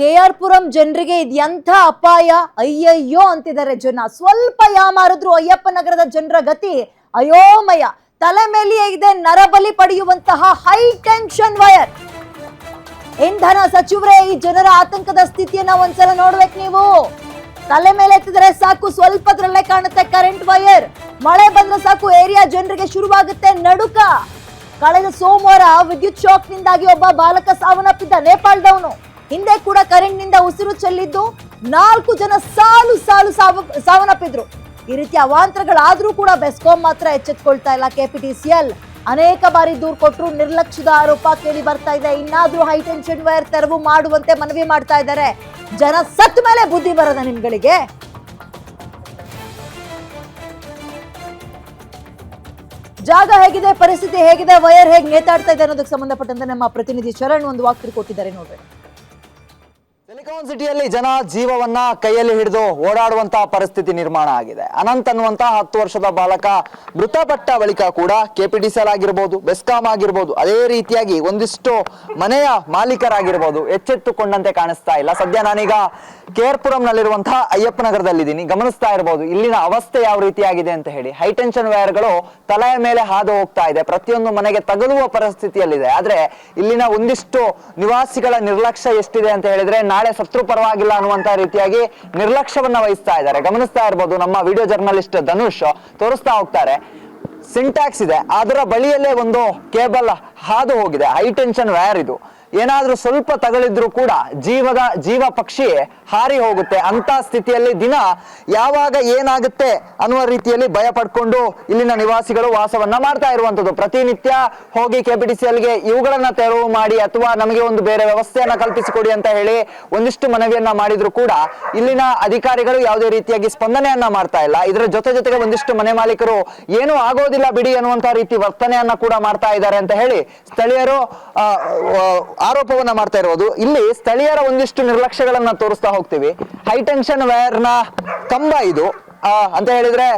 K R Puram ಜನರಿಗೆ ಇದೆಂಥ ಅಪಾಯ, ಅಯ್ಯಯ್ಯೋ ಅಂತಿದ್ದಾರೆ ಜನ. ಸ್ವಲ್ಪ ಯಾಮಾರಿದ್ರು ಅಯ್ಯಪ್ಪ ನಗರದ ಜನರ ಗತಿ ಅಯೋಮಯ. ತಲೆ ಮೇಲೆಯೇ ಇದೆ ನರಬಲಿ ಪಡೆಯುವಂತಹ ಹೈ ಟೆನ್ಷನ್ ವಯರ್ ಇಂಧನ ಸಚಿವರೇ, ಈ ಜನರ ಆತಂಕದ ಸ್ಥಿತಿಯನ್ನ ಒಂದ್ಸಲ ನೋಡ್ಬೇಕು ನೀವು. ತಲೆ ಮೇಲೆ ಎತ್ತಿದ್ರೆ ಸಾಕು, ಸ್ವಲ್ಪದ್ರಲ್ಲೇ ಕಾಣುತ್ತೆ ಕರೆಂಟ್ ವೈರ್ ಮಳೆ ಬಂದ್ರೆ ಸಾಕು ಏರಿಯಾ ಜನರಿಗೆ ಶುರುವಾಗುತ್ತೆ ನಡುಕ. ಕಳೆದ ಸೋಮವಾರ ವಿದ್ಯುತ್ ಶಾಕ್ ನಿಂದಾಗಿ ಒಬ್ಬ ಬಾಲಕ ಸಾವನ್ನಪ್ಪಿದ್ದ ನೇಪಾಳದವನು. ಹಿಂದೆ ಕೂಡ ಕರೆಂಟ್ನಿಂದ ಉಸಿರು ಚೆಲ್ಲಿದ್ದು ನಾಲ್ಕು ಜನ ಸಾಲು ಸಾಲು ಸಾವ ಸಾವನ್ನಪ್ಪಿದ್ರು. ಈ ರೀತಿ ಅವಾಂತರಗಳಾದ್ರೂ ಕೂಡ ಬೆಸ್ಕಾಂ ಮಾತ್ರ ಎಚ್ಚೆತ್ಕೊಳ್ತಾ ಇಲ್ಲ ಕೆಪಿಟಿಸಿಎಲ್. ಅನೇಕ ಬಾರಿ ದೂರು ಕೊಟ್ಟರು ನಿರ್ಲಕ್ಷ್ಯದ ಆರೋಪ ಕೇಳಿ ಬರ್ತಾ ಇದೆ. ಇನ್ನಾದ್ರೂ ಹೈ ಟೆನ್ಷನ್ ವೈರ್ ತೆರವು ಮಾಡುವಂತೆ ಮನವಿ ಮಾಡ್ತಾ ಇದ್ದಾರೆ. ಜನ ಸತ್ ಮೇಲೆ ಬುದ್ಧಿ ಬರದ ನಿಮ್ಗಳಿಗೆ? ಜಾಗ ಹೇಗಿದೆ, ಪರಿಸ್ಥಿತಿ ಹೇಗಿದೆ, ವೈರ್ ಹೇಗೆ ನೇತಾಡ್ತಾ ಇದೆ ಅನ್ನೋದಕ್ಕೆ ಸಂಬಂಧಪಟ್ಟಂತೆ ನಮ್ಮ ಪ್ರತಿನಿಧಿ ಶರಣ್ ಒಂದು ವಾಕ್ತಿ ಕೊಟ್ಟಿದ್ದಾರೆ ನೋಡ್ರಿ. ಸಿಟಿಯಲ್ಲಿ ಜನ ಜೀವವನ್ನ ಕೈಯಲ್ಲಿ ಹಿಡಿದು ಓಡಾಡುವಂತಹ ಪರಿಸ್ಥಿತಿ ನಿರ್ಮಾಣ ಆಗಿದೆ. ಅನಂತ್ ಅನ್ನುವಂತಹ ಹತ್ತು ವರ್ಷದ ಬಾಲಕ ಮೃತಪಟ್ಟ ಬಳಿಕ ಕೂಡ ಕೆಪಿಟಿಸಿಎಲ್ ಆಗಿರ್ಬೋದು, ಬೆಸ್ಕಾಂ ಆಗಿರ್ಬೋದು, ಅದೇ ರೀತಿಯಾಗಿ ಒಂದಿಷ್ಟು ಮನೆಯ ಮಾಲೀಕರಾಗಿರ್ಬೋದು, ಎಚ್ಚೆತ್ತುಕೊಂಡಂತೆ ಕಾಣಿಸ್ತಾ ಇಲ್ಲ. ಸದ್ಯ ನಾನೀಗ ಕೇರ್ಪುರಂನಲ್ಲಿರುವಂತಹ ಅಯ್ಯಪ್ಪ ನಗರದಲ್ಲಿದ್ದೀನಿ. ಗಮನಿಸ್ತಾ ಇರಬಹುದು ಇಲ್ಲಿನ ಅವಸ್ಥೆ ಯಾವ ರೀತಿಯಾಗಿದೆ ಅಂತ ಹೇಳಿ. ಹೈಟೆನ್ಷನ್ ವೈರ್ಗಳು ತಲೆಯ ಮೇಲೆ ಹಾದು ಹೋಗ್ತಾ ಇದೆ. ಪ್ರತಿಯೊಂದು ಮನೆಗೆ ತಗಲುವ ಪರಿಸ್ಥಿತಿಯಲ್ಲಿದೆ. ಆದ್ರೆ ಇಲ್ಲಿನ ಒಂದಿಷ್ಟು ನಿವಾಸಿಗಳ ನಿರ್ಲಕ್ಷ್ಯ ಎಷ್ಟಿದೆ ಅಂತ ಹೇಳಿದ್ರೆ ನಾಳೆ ಸತ್ರು ಪರವಾಗಿಲ್ಲ ಅನ್ನುವಂತ ರೀತಿಯಾಗಿ ನಿರ್ಲಕ್ಷ್ಯವನ್ನ ವಹಿಸ್ತಾ ಇದ್ದಾರೆ. ಗಮನಿಸ್ತಾ ಇರ್ಬೋದು ನಮ್ಮ ವಿಡಿಯೋ ಜರ್ನಲಿಸ್ಟ್ ಧನುಷ್ ತೋರಿಸ್ತಾ ಹೋಗ್ತಾರೆ. ಸಿಂಟ್ಯಾಕ್ಸ್ ಇದೆ ಅದರ ಬಳಿಯಲ್ಲೇ ಒಂದು ಕೇಬಲ್ ಹಾದು ಹೋಗಿದೆ. ಹೈ ಟೆನ್ಷನ್ ವೈರ್ ಇದು. ಏನಾದ್ರೂ ಸ್ವಲ್ಪ ತಗಲಿದ್ರು ಕೂಡ ಜೀವದ ಜೀವ ಪಕ್ಷಿ ಹಾರಿ ಹೋಗುತ್ತೆ. ಅಂತ ಸ್ಥಿತಿಯಲ್ಲಿ ದಿನ ಯಾವಾಗ ಏನಾಗುತ್ತೆ ಅನ್ನುವ ರೀತಿಯಲ್ಲಿ ಭಯ ಪಡ್ಕೊಂಡು ಇಲ್ಲಿನ ನಿವಾಸಿಗಳು ವಾಸವನ್ನ ಮಾಡ್ತಾ ಇರುವಂತದ್ದು ಪ್ರತಿನಿತ್ಯ ಹೋಗಿ ಕೆಪಿಟಿಸಿಎಲ್ಗೆ ಇವುಗಳನ್ನ ತೆರವು ಮಾಡಿ ಅಥವಾ ನಮಗೆ ಒಂದು ಬೇರೆ ವ್ಯವಸ್ಥೆಯನ್ನ ಕಲ್ಪಿಸಿಕೊಡಿ ಅಂತ ಹೇಳಿ ಒಂದಿಷ್ಟು ಮನವಿಯನ್ನ ಮಾಡಿದ್ರು ಕೂಡ ಇಲ್ಲಿನ ಅಧಿಕಾರಿಗಳು ಯಾವುದೇ ರೀತಿಯಾಗಿ ಸ್ಪಂದನೆಯನ್ನ ಮಾಡ್ತಾ ಇಲ್ಲ. ಇದರ ಜೊತೆ ಜೊತೆಗೆ ಒಂದಿಷ್ಟು ಮನೆ ಮಾಲೀಕರು ಏನು ಆಗೋದಿಲ್ಲ ಬಿಡಿ ಅನ್ನುವಂತ ರೀತಿ ವರ್ತನೆಯನ್ನ ಕೂಡ ಮಾಡ್ತಾ ಇದ್ದಾರೆ ಅಂತ ಹೇಳಿ ಸ್ಥಳೀಯರು ಆರೋಪವನ್ನ ಮಾಡ್ತಾ ಇರೋದು. ಇಲ್ಲಿ ಸ್ಥಳೀಯರ ಒಂದಿಷ್ಟು ನಿರ್ಲಕ್ಷ್ಯಗಳನ್ನ ತೋರಿಸ್ತಾ ಹೋಗ್ತೀವಿ. ಹೈ ಟೆನ್ಷನ್ ವೈರ್ನ ಕಂಬ ಇದು. ಅಂತ ಹೇಳಿದ್ರೆ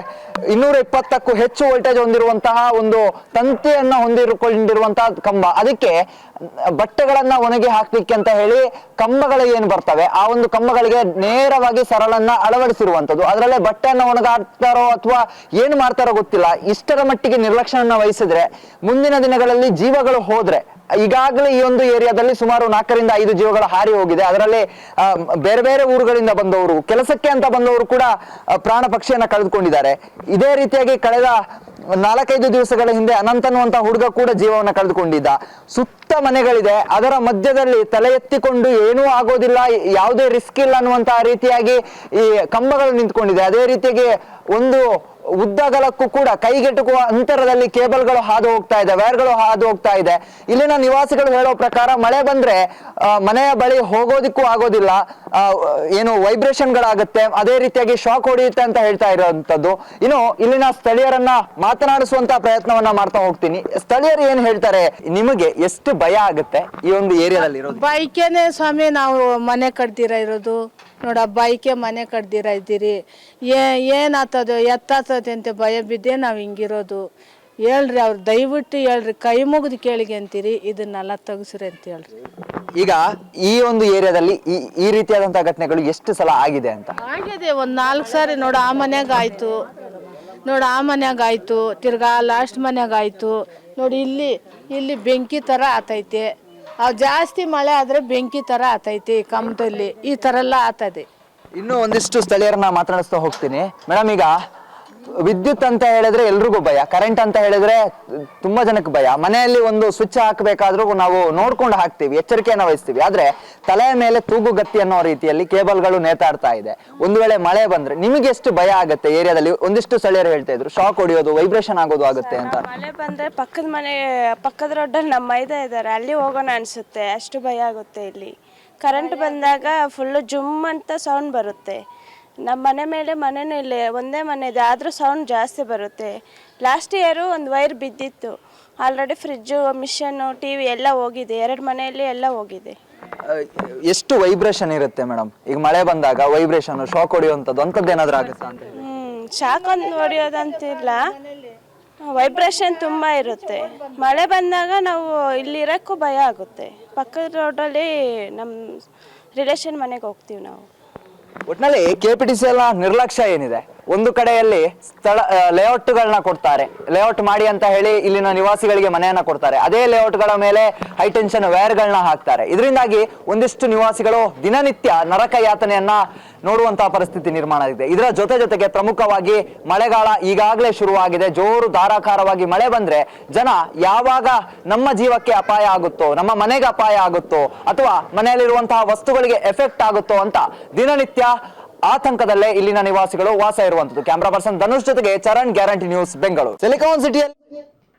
ಇನ್ನೂರ ಇಪ್ಪತ್ತಕ್ಕೂ ಹೆಚ್ಚು ವೋಲ್ಟೇಜ್ ಹೊಂದಿರುವಂತಹ ಒಂದು ತಂತಿಯನ್ನ ಹೊಂದಿರುಕೊಂಡಿರುವಂತಹ ಕಂಬ. ಅದಕ್ಕೆ ಬಟ್ಟೆಗಳನ್ನ ಒಣಗಿ ಹಾಕ್ಲಿಕ್ಕೆ ಅಂತ ಹೇಳಿ ಕಂಬಗಳು ಏನು ಬರ್ತವೆ? ಆ ಒಂದು ಕಂಬಗಳಿಗೆ ನೇರವಾಗಿ ಸರಳನ್ನ ಅಳವಡಿಸಿರುವಂತದ್ದು ಅದರಲ್ಲೇ ಬಟ್ಟೆಯನ್ನ ಒಣಗಾಕ್ತಾರೋ ಅಥವಾ ಏನು ಮಾಡ್ತಾರೋ ಗೊತ್ತಿಲ್ಲ. ಇಷ್ಟರ ಮಟ್ಟಿಗೆ ನಿರ್ಲಕ್ಷ್ಯವನ್ನ ವಹಿಸಿದ್ರೆ ಮುಂದಿನ ದಿನಗಳಲ್ಲಿ ಜೀವಗಳು ಹೋದ್ರೆ, ಈಗಾಗಲೇ ಈ ಒಂದು ಏರಿಯಾದಲ್ಲಿ ಸುಮಾರು ನಾಲ್ಕರಿಂದ ಐದು ಜೀವಗಳು ಹಾರಿ ಹೋಗಿದೆ. ಅದರಲ್ಲಿ ಬೇರೆ ಬೇರೆ ಊರುಗಳಿಂದ ಬಂದವರು, ಕೆಲಸಕ್ಕೆ ಅಂತ ಬಂದವರು ಕೂಡ ಪ್ರಾಣ ಪಕ್ಷಿಯನ್ನ ಕಳೆದುಕೊಂಡಿದ್ದಾರೆ. ಇದೇ ರೀತಿಯಾಗಿ ಕಳೆದ ನಾಲ್ಕೈದು ದಿವಸಗಳ ಹಿಂದೆ ಅನಂತನ್ನುವಂತ ಹುಡುಗ ಕೂಡ ಜೀವವನ್ನ ಕಳೆದುಕೊಂಡಿದ್ದ. ಸುತ್ತ ಮನೆಗಳಿದೆ, ಅದರ ಮಧ್ಯದಲ್ಲಿ ತಲೆ ಎತ್ತಿಕೊಂಡು ಏನೂ ಆಗೋದಿಲ್ಲ, ಯಾವುದೇ ರಿಸ್ಕ್ ಇಲ್ಲ ಅನ್ನುವಂತಹ ರೀತಿಯಾಗಿ ಈ ಕಂಬಗಳು ನಿಂತ್ಕೊಂಡಿದೆ. ಅದೇ ರೀತಿಯಾಗಿ ಒಂದು ಉದ್ದಗಲಕ್ಕೂ ಕೂಡ ಕೈಗೆಟುಕುವ ಅಂತರದಲ್ಲಿ ಕೇಬಲ್ಗಳು ಹಾದು ಹೋಗ್ತಾ ಇದೆ, ವೈರ್ಗಳು ಹಾದು ಹೋಗ್ತಾ ಇದೆ. ಇಲ್ಲಿನ ನಿವಾಸಿಗಳು ಹೇಳೋ ಪ್ರಕಾರ ಮಳೆ ಬಂದ್ರೆ ಮನೆಯ ಬಳಿ ಹೋಗೋದಿಕ್ಕೂ ಆಗೋದಿಲ್ಲ. ಏನು ಏನು ವೈಬ್ರೇಷನ್ಗಳಾಗುತ್ತೆ. ಅದೇ ರೀತಿಯಾಗಿ ಶಾಕ್ ಹೊಡೆಯುತ್ತೆ ಅಂತ ಹೇಳ್ತಾ ಇರೋಂಥದ್ದು. ಇನ್ನು ಇಲ್ಲಿನ ಸ್ಥಳೀಯರನ್ನ ಮಾತನಾಡಿಸುವಂತ ಪ್ರಯತ್ನವನ್ನ ಮಾಡ್ತಾ ಹೋಗ್ತೀನಿ. ಸ್ಥಳೀಯರು ಏನ್ ಹೇಳ್ತಾರೆ? ನಿಮಗೆ ಎಷ್ಟು ಭಯ ಆಗುತ್ತೆ ಈ ಒಂದು ಏರಿಯಾದಲ್ಲಿ ಇರೋದು ಬೈಕೇನೆ ಸ್ವಾಮಿ, ನಾವು ಮನೆ ಕಟ್ತೀರ ಇರೋದು. ನೋಡ ಬೈಕೆ ಮನೆ ಕಟ್ದಿರ ಇದ್ದೀರಿ. ಏ ಏನಾತದು ಎತ್ತಾತದೆ ಅಂತ ಭಯ ಬಿದ್ದೇ ನಾವು ಹಿಂಗಿರೋದು. ಹೇಳ್ರಿ ಅವ್ರು ದಯವಿಟ್ಟು ಹೇಳ್ರಿ ಕೈ ಮುಗಿದು ಕೇಳಿಗೆ ಅಂತೀರಿ ಇದನ್ನೆಲ್ಲ ತಗಸ್ರಿ ಅಂತ ಹೇಳ್ರಿ. ಈಗ ಈ ಒಂದು ಏರಿಯಾದಲ್ಲಿ ಈ ಈ ರೀತಿಯಾದಂತಹ ಘಟನೆಗಳು ಎಷ್ಟು ಸಲ ಆಗಿದೆ ಅಂತ? ಆಗಿದೆ ಒಂದು ನಾಲ್ಕು ಸಾರಿ ನೋಡು ಆ ಮನ್ಯಾಗ ಆಯ್ತು. ನೋಡು ಆ ಮನ್ಯಾಗ ಆಯಿತು ತಿರ್ಗಾ ಲಾಸ್ಟ್ ಮನ್ಯಾಗ ಆಯಿತು. ನೋಡಿ ಇಲ್ಲಿ ಇಲ್ಲಿ ಬೆಂಕಿ ಥರ ಆತೈತೆ. ಅವು ಜಾಸ್ತಿ ಮಳೆ ಆದ್ರೆ ಬೆಂಕಿ ತರ ಆತೈತಿ ಕಂಬದಲ್ಲಿ. ಈ ತರ ಎಲ್ಲ ಆತದೆ. ಇನ್ನು ಒಂದಿಷ್ಟು ಸ್ಥಳೀಯರನ್ನ ಮಾತಾಡಿಸ್ತಾ ಹೋಗ್ತೀನಿ. ಮೇಡಮ್, ಈಗ ವಿದ್ಯುತ್ ಅಂತ ಹೇಳಿದ್ರೆ ಎಲ್ರಿಗೂ ಭಯ. ಕರೆಂಟ್ ಅಂತ ಹೇಳಿದ್ರೆ ತುಂಬಾ ಜನಕ್ಕೆ ಭಯ. ಮನೆಯಲ್ಲಿ ಒಂದು ಸ್ವಿಚ್ ಹಾಕಬೇಕಾದ್ರೂ ನಾವು ನೋಡ್ಕೊಂಡು ಹಾಕ್ತೀವಿ, ಎಚ್ಚರಿಕೆಯನ್ನು ವಹಿಸ್ತೀವಿ. ಆದ್ರೆ ತಲೆಯ ಮೇಲೆ ತೂಗು ಗತ್ತಿ ಅನ್ನೋ ರೀತಿಯಲ್ಲಿ ಕೇಬಲ್ಗಳು ನೇತಾಡ್ತಾ ಇದೆ. ಒಂದು ವೇಳೆ ಮಳೆ ಬಂದ್ರೆ ನಿಮಗೆ ಎಷ್ಟು ಭಯ ಆಗುತ್ತೆ? ಏರಿಯಾದಲ್ಲಿ ಒಂದಿಷ್ಟು ಸ್ಥಳೀಯರು ಹೇಳ್ತಾ ಇದ್ರು, ಶಾಕ್ ಹೊಡಿಯೋದು, ವೈಬ್ರೇಷನ್ ಆಗೋದು ಆಗುತ್ತೆ ಅಂತ. ಮಳೆ ಬಂದ್ರೆ ಪಕ್ಕದ ಮನೆ, ಪಕ್ಕದ ರೋಡಲ್ಲಿ ನಮ್ಮ ಮೈದ ಇದ್ದಾರೆ. ಅಲ್ಲಿ ಹೋಗೋಣ ಅನ್ಸುತ್ತೆ. ಅಷ್ಟು ಭಯ ಆಗುತ್ತೆ ಇಲ್ಲಿ. ಕರೆಂಟ್ ಬಂದಾಗ ಫುಲ್ ಜುಮ್ ಅಂತ ಸೌಂಡ್ ಬರುತ್ತೆ. ನಮ್ಮ ಮನೆ ಮೇಲೆ ಮನೆನೂ ಇಲ್ಲ ಒಂದೇ ಮನೆ ಇದೆ ಆದರೂ ಸೌಂಡ್ ಜಾಸ್ತಿ ಬರುತ್ತೆ. ಲಾಸ್ಟ್ ಇಯರು ಒಂದು ವೈರ್ ಬಿದ್ದಿತ್ತು. Already fridge machine T V ಎಲ್ಲ ಹೋಗಿದೆ. ಎರಡು ಮನೆಯಲ್ಲಿ ಎಲ್ಲ ಹೋಗಿದೆ. ಎಷ್ಟು ವೈಬ್ರೇಷನ್ ಇರುತ್ತೆ ಮೇಡಮ್ ಈಗ ಮಳೆ ಬಂದಾಗ ವೈಬ್ರೇಷನ್ ಶಾಕ್ ಹೊಡೆಯುವಂಥದ್ದು ಅಂಥದ್ದು ಏನಾದರೂ ಆಗುತ್ತಾ ಅಂತ ಹೇಳಿ. ಒಂದು ಹೊಡೆಯೋದಂತಿಲ್ಲ. ವೈಬ್ರೇಷನ್ ತುಂಬ ಇರುತ್ತೆ. ಮಳೆ ಬಂದಾಗ ನಾವು ಇಲ್ಲಿರೋಕ್ಕೂ ಭಯ ಆಗುತ್ತೆ. ಪಕ್ಕದ ರೋಡಲ್ಲಿ ನಮ್ಮ ರಿಲೇಷನ್ ಮನೆಗೆ ಹೋಗ್ತೀವಿ ನಾವು. ಒಟ್ನಲ್ಲಿ ಕೆಪಿಟಿಸಿ ಎಲ್ಲ ನಿರ್ಲಕ್ಷ್ಯ ಏನಿದೆ? ಒಂದು ಕಡೆಯಲ್ಲಿ ಸ್ಥಳ ಲೇಔಟ್ಗಳನ್ನ ಕೊಡ್ತಾರೆ. ಲೇಔಟ್ ಮಾಡಿ ಅಂತ ಹೇಳಿ ಇಲ್ಲಿನ ನಿವಾಸಿಗಳಿಗೆ ಮನೆಯನ್ನ ಕೊಡ್ತಾರೆ. ಅದೇ ಲೇಔಟ್ಗಳ ಮೇಲೆ ಹೈಟೆನ್ಷನ್ ವೈರ್ಗಳನ್ನ ಹಾಕ್ತಾರೆ. ಇದರಿಂದಾಗಿ ಒಂದಿಷ್ಟು ನಿವಾಸಿಗಳು ದಿನನಿತ್ಯ ನರಕ ಯಾತನೆಯನ್ನ ನೋಡುವಂತಹ ಪರಿಸ್ಥಿತಿ ನಿರ್ಮಾಣ ಆಗಿದೆ. ಇದರ ಜೊತೆ ಜೊತೆಗೆ ಪ್ರಮುಖವಾಗಿ ಮಳೆಗಾಲ ಈಗಾಗಲೇ ಶುರುವಾಗಿದೆ. ಜೋರು ಧಾರಾಕಾರವಾಗಿ ಮಳೆ ಬಂದ್ರೆ ಜನ ಯಾವಾಗ ನಮ್ಮ ಜೀವಕ್ಕೆ ಅಪಾಯ ಆಗುತ್ತೋ, ನಮ್ಮ ಮನೆಗೆ ಅಪಾಯ ಆಗುತ್ತೋ ಅಥವಾ ಮನೆಯಲ್ಲಿರುವಂತಹ ವಸ್ತುಗಳಿಗೆ ಎಫೆಕ್ಟ್ ಆಗುತ್ತೋ ಅಂತ ದಿನನಿತ್ಯ ಆತಂಕದಲ್ಲೇ ಇಲ್ಲಿನ ನಿವಾಸಿಗಳು ವಾಸ ಇರುವಂತದ್ದು ಕ್ಯಾಮರಾ ಪರ್ಸನ್ ಧನುಷ್ ಜೊತೆಗೆ Charan guarantee news, Bengaluru. Silicon ಸಿಟಿಯಲ್ಲಿ